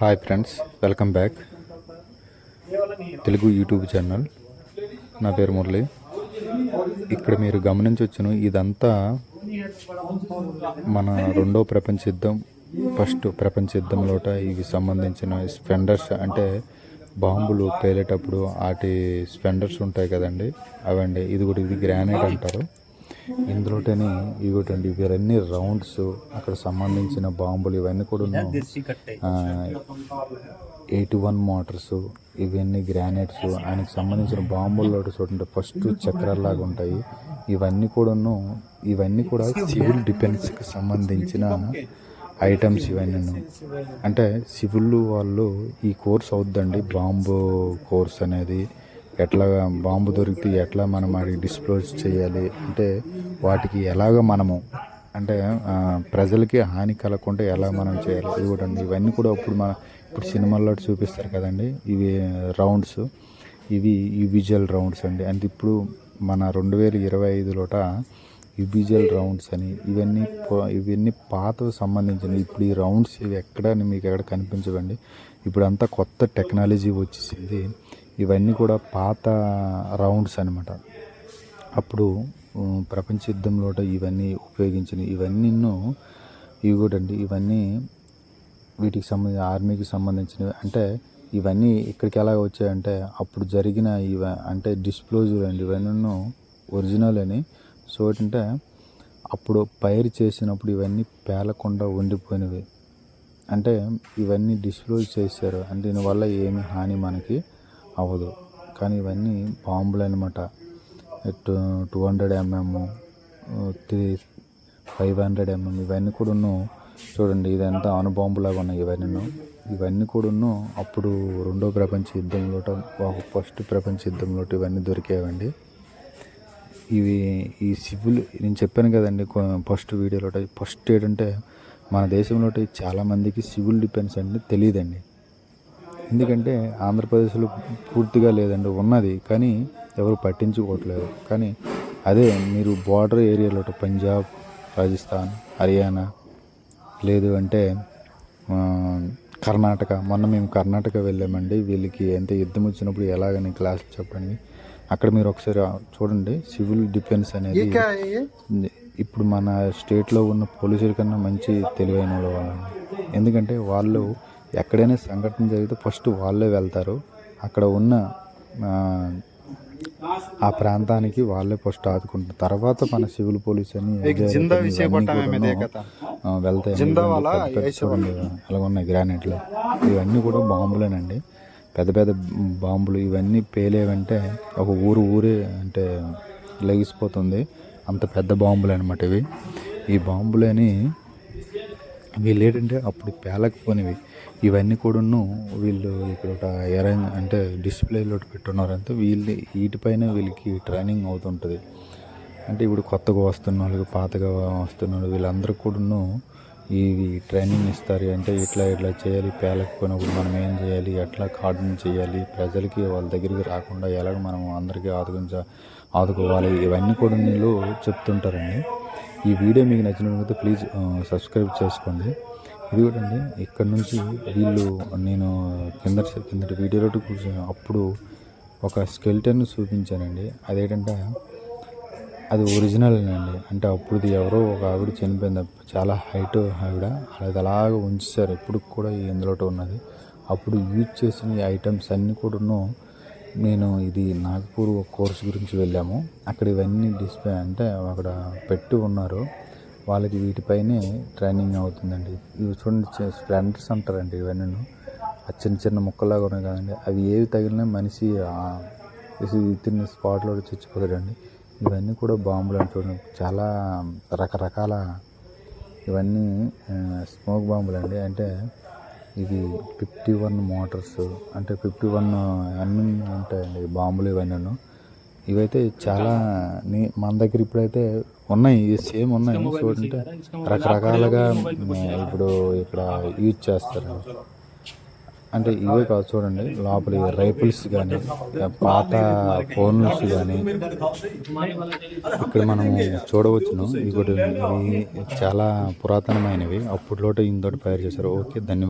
Hi friends welcome back Telugu YouTube channel నా పేరు మురళి. ఇక్కడ మీరు గమనించవచ్చును ఇదంతా మన రెండో ప్రపంచ యుద్ధం ఫస్ట్ ప్రపంచ యుద్ధంలోట ఇవి సంబంధించిన స్పెండర్స్ అంటే బాంబులు పేలేటప్పుడు వాటి స్పెండర్స్ ఉంటాయి కదండి అవండి ఇది కూడా ఇది గ్రానైట్ అంటారు. ఇందులోటని ఇవిటండి ఇవన్నీ రౌండ్స్ అక్కడ సంబంధించిన బాంబులు ఇవన్నీ కూడా ఎయిటీ వన్ మోటార్స్ ఇవన్నీ గ్రానైట్స్ ఆయనకు సంబంధించిన బాంబుల్లో చూడండి ఫస్ట్ చక్రాల్లాగా ఉంటాయి. ఇవన్నీ కూడాను ఇవన్నీ కూడా సివిల్ డిఫెన్స్కి సంబంధించిన ఐటమ్స్ ఇవన్నీ అంటే సివిల్ వాళ్ళు ఈ కోర్స్ అవుద్దండి బాంబు కోర్స్ అనేది. ఎట్లా బాంబు దొరికితే ఎట్లా మనం వాటికి డిస్ప్లోజ్ చేయాలి? అంటే వాటికి ఎలాగ మనము అంటే ప్రజలకి హాని కలగకుండా ఎలా మనం చేయాలి? ఇవి కూడా అండి. ఇవన్నీ కూడా ఇప్పుడు మన ఇప్పుడు సినిమాల్లో చూపిస్తారు కదండి. ఇవి రౌండ్స్ ఇవి యూబిజల్ రౌండ్స్ అండి. అంటే ఇప్పుడు మన రెండు వేల ఇరవై ఐదులోట యూబిజల్ రౌండ్స్ అని ఇవన్నీ ఇవన్నీ పాతకు సంబంధించిన ఇప్పుడు ఈ రౌండ్స్ ఇవి ఎక్కడ మీకు ఎక్కడ కనిపించవండి? ఇప్పుడు అంతా కొత్త టెక్నాలజీ వచ్చేసింది. ఇవన్నీ కూడా పాత రౌండ్స్ అనమాట అప్పుడు ప్రపంచ యుద్ధంలో ఇవన్నీ ఉపయోగించిన ఇవన్నీ ఇవి కూడా అండి ఇవన్నీ వీటికి సంబంధించి ఆర్మీకి సంబంధించినవి. అంటే ఇవన్నీ ఇక్కడికి ఎలా వచ్చాయంటే అప్పుడు జరిగిన ఇవ అంటే డిస్ప్లోజర్ అండి ఇవన్నీ ఒరిజినల్ అని. సో ఏంటంటే అప్పుడు పైర్ చేసినప్పుడు ఇవన్నీ పేలకుండా ఉండిపోయినవి. అంటే ఇవన్నీ డిస్ప్లోజ్ చేశారు. అంటే దీనివల్ల ఏమి హాని మనకి అవ్వదు. కానీ ఇవన్నీ బాంబులు అనమాట two two hundred MM three five hundred MM ఇవన్నీ కూడా చూడండి ఇదంతా అణుబాంబులాగా ఉన్నాయి ఇవన్నీ ఇవన్నీ కూడా అప్పుడు రెండో ప్రపంచ యుద్ధంలో ఫస్ట్ ప్రపంచ యుద్ధంలో ఇవన్నీ దొరికేవండి. ఇవి ఈ సివిల్ నేను చెప్పాను కదండి ఫస్ట్ వీడియోలో ఫస్ట్ ఏంటంటే మన దేశంలో చాలామందికి సివిల్ డిఫెన్స్ అంటే తెలియదండి. ఎందుకంటే ఆంధ్రప్రదేశ్లో పూర్తిగా లేదండి ఉన్నది. కానీ ఎవరు పట్టించుకోవట్లేదు. కానీ అదే మీరు బార్డర్ ఏరియాలో పంజాబ్ రాజస్థాన్ హర్యానా లేదు అంటే కర్ణాటక మొన్న మేము కర్ణాటక వెళ్ళామండి. వీళ్ళకి ఎంత యుద్ధం వచ్చినప్పుడు ఎలాగని క్లాసులు చెప్పడానికి అక్కడ మీరు ఒకసారి చూడండి. సివిల్ డిఫెన్స్ అనేది ఇప్పుడు మన స్టేట్లో ఉన్న పోలీసుల కన్నా మంచి తెలివైన వాళ్ళు. ఎందుకంటే వాళ్ళు ఎక్కడైనా సంఘటన జరిగితే ఫస్ట్ వాళ్ళే వెళ్తారు. అక్కడ ఉన్న ఆ ప్రాంతానికి వాళ్ళే ఫస్ట్ ఆదుకుంటారు. తర్వాత మన సివిల్ పోలీస్ అని వెళ్తాయి అలా ఉన్నాయి గ్రానైట్లు. ఇవన్నీ కూడా బాంబులేనండి. పెద్ద పెద్ద బాంబులు ఇవన్నీ పేలేవంటే ఒక ఊరు ఊరే అంటే లెగిసిపోతుంది. అంత పెద్ద బాంబులు అనమాట ఇవి. ఈ బాంబులని వీళ్ళు ఏంటంటే అప్పుడు పేలకపోయినవి. ఇవన్నీ కూడాను వీళ్ళు ఇక్కడ ఒక అరేంజ్ అంటే డిస్ప్లేలో పెట్టున్నారంటే వీళ్ళు వీటిపైన వీళ్ళకి ట్రైనింగ్ అవుతుంటుంది. అంటే ఇప్పుడు కొత్తగా వస్తున్న వాళ్ళకి పాతగా వస్తున్న వాళ్ళు వీళ్ళందరూ కూడాను ఇవి ట్రైనింగ్ ఇస్తారు. అంటే ఇట్లా ఇట్లా చేయాలి పేలకపోయినప్పుడు మనం ఏం చేయాలి ఎట్లా కార్డుని చేయాలి ప్రజలకి వాళ్ళ దగ్గరికి రాకుండా ఎలాగ మనం అందరికీ ఆదుకుంచ ఆదుకోవాలి ఇవన్నీ కూడా వీళ్ళు చెప్తుంటారండి. ఈ వీడియో మీకు నచ్చినట్లయితే ప్లీజ్ సబ్స్క్రైబ్ చేసుకోండి. ఇది కూడా అండి ఇక్కడ నుంచి వీళ్ళు నేను కింద కిందటి వీడియోలో కూర్చొని అప్పుడు ఒక స్కెల్టన్ చూపించానండి. అదేంటంటే అది ఒరిజినల్ అండి. అంటే అప్పుడు ఎవరో ఒక ఆవిడ చనిపోయింది. చాలా హైట్ ఆవిడ. అది అలాగ ఉంచారు. ఇప్పుడు కూడా ఇందులో ఉన్నది. అప్పుడు యూజ్ చేసిన ఐటమ్స్ అన్నీ కూడాను నేను ఇది నాగపూర్ కోర్స్ గురించి వెళ్ళాము. అక్కడ ఇవన్నీ డిస్ప్లే అంటే అక్కడ పెట్టి ఉన్నారు. వాళ్ళకి వీటిపైనే ట్రైనింగ్ అవుతుందండి. ఇవి చూడండి స్ప్లెండర్స్ అంటారండి ఇవన్నీ ఆ చిన్న చిన్న ముక్కలాగా ఉన్నాయి కదండి. అవి ఏవి తగిలినా మనిషి తిన్న స్పాట్లో చచ్చిపోతాడండి. ఇవన్నీ కూడా బాంబులు అని చూడండి. చాలా రకరకాల ఇవన్నీ స్మోక్ బాంబులు అండి అంటే ఇవి ఫిఫ్టీ వన్ మోటార్స్ అంటే ఫిఫ్టీ వన్ అన్నీ ఉంటాయండి బాంబులు ఇవన్నీ ఇవైతే చాలా నీ మన దగ్గర ఇప్పుడైతే ఉన్నాయి సేమ్ ఉన్నాయి చూడంటే రకరకాలుగా ఇప్పుడు ఇక్కడ యూజ్ చేస్తారు. అంటే ఇవే కాదు చూడండి లోపల రైఫిల్స్ కానీ పాత ఫోన్స్ కానీ ఇక్కడ మనం చూడవచ్చును. ఇవి చాలా పురాతనమైనవి. అప్పట్లో ఇంతటి తయారు చేశారు. ఓకే ధన్యవాదాలు.